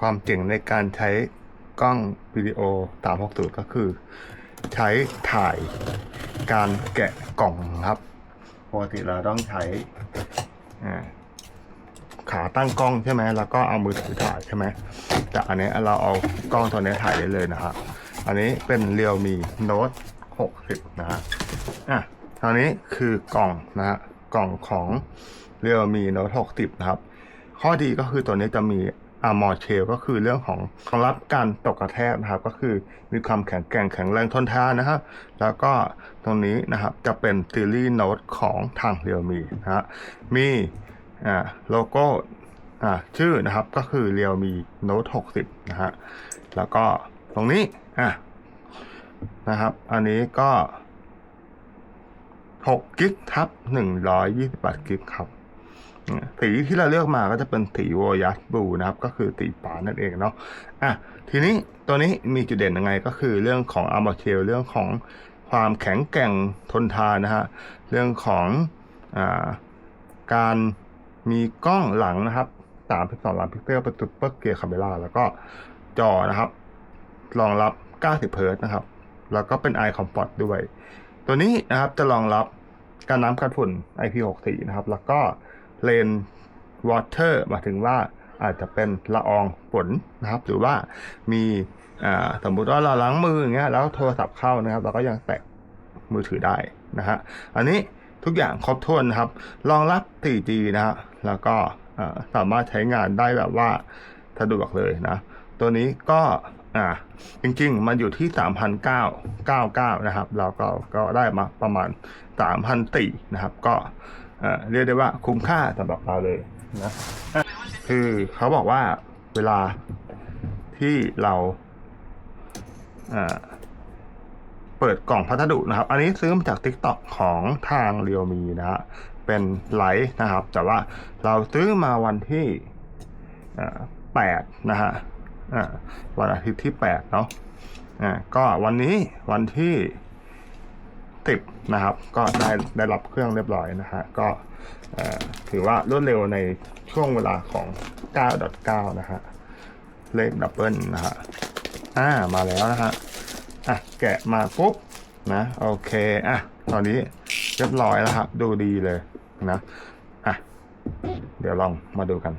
ความเจ๋งในการใช้กล้องวิดีโอ 360 ก็คือ ใช้ถ่ายการแกะกล่องครับปกติเราต้องใช้ขาตั้งกล้องใช่ไหมแล้วก็เอามือถือถ่ายใช่ไหมแต่อันนี้เราเอากล้องตัวนี้ถ่ายได้เลยนะครับอันนี้เป็นเรียวมีโน้ต60 นะฮะอะตอนนี้คือกล่องนะฮะกล่องของเรียวมีโน้ต60 นะครับ ข้อดีก็คือตัวนี้จะมี มอเชลก็คือเรื่องของรองรับการตกกระแทกนะครับ ก็คือมีความแข็งแกร่งแข็งแรงทนทานนะครับแล้วก็ตรงนี้นะครับจะเป็นซีรีส์โน้ตของทางเรียวมีนะฮะมีอ่าโลโก้อ่าชื่อนะครับก็คือเรียวมีโน้ต60 นะฮะแล้วก็ตรงนี้อะนะครับอันนี้ก็6กิกทับ128กิกครับ สีที่เราเลือกมาก็จะเป็นสีโวยัสบลูนะครับ ก็คือสีฟ้านั่นเองเนาะอะทีนี้ตัวนี้มีจุดเด่นยังไงก็คือเรื่องของอาร์มอเชลเรื่องของความแข็งแกร่งทนทานนะฮะเรื่องของอาการมีกล้องหลังนะครับ32ล้านพิกเซลเป็นซุปเปอร์เกียร์คาเมราแล้วก็จอนะครับรองรับ 90 เฮิร์ตนะครับ แล้วก็เป็น Eye Comfort ด้วย ตัวนี้นะครับจะรองรับการน้ำกันฝุ่น IP64 นะครับ แล้วก็ เลนวอเตอร์หมายถึงว่าอาจจะเป็นละอองฝนนะครับ หรือว่ามีสมมุติว่าเราล้างมืออย่างเงี้ยแล้วโทรศัพท์เข้านะครับ เราก็ยังแตะมือถือได้นะฮะอันนี้ทุกอย่างครบถ้วนนะครับ รองรับ 4G นะฮะแล้วก็สามารถใช้งานได้แบบว่าสะดวกเลยนะ ตัวนี้ก็อ่าจริงๆ มันอยู่ที่ 3,999 นะครับ เราก็ก็ได้มาประมาณ 3,004นะครับ ก็ เรียกได้ว่าคุ้มค่าสำหรับเราเลยนะคือเขาบอกว่าเวลาที่เราเปิดกล่องพัสดุนะครับ อันนี้ซื้อมาจาก TikTok ของทางเรียวมีนะฮะเป็นไลท์นะครับ แต่ว่าเราซื้อมาวันที่แปดนะฮะวันอาทิตย์ที่แปดเนาะก็วันนี้วันที่ ติดนะครับ ก็ได้ได้รับเครื่องเรียบร้อยนะฮะก็ถือว่ารวดเร็วในช่วงเวลาของ 9.9 นะฮะเลขดับเบิลนะฮะอ่ามาแล้วนะฮะอะแกะมาปุ๊บนะโอเคอะตอนนี้เรียบร้อยแล้วครับดูดีเลยนะอะเดี๋ยวลองมาดูกัน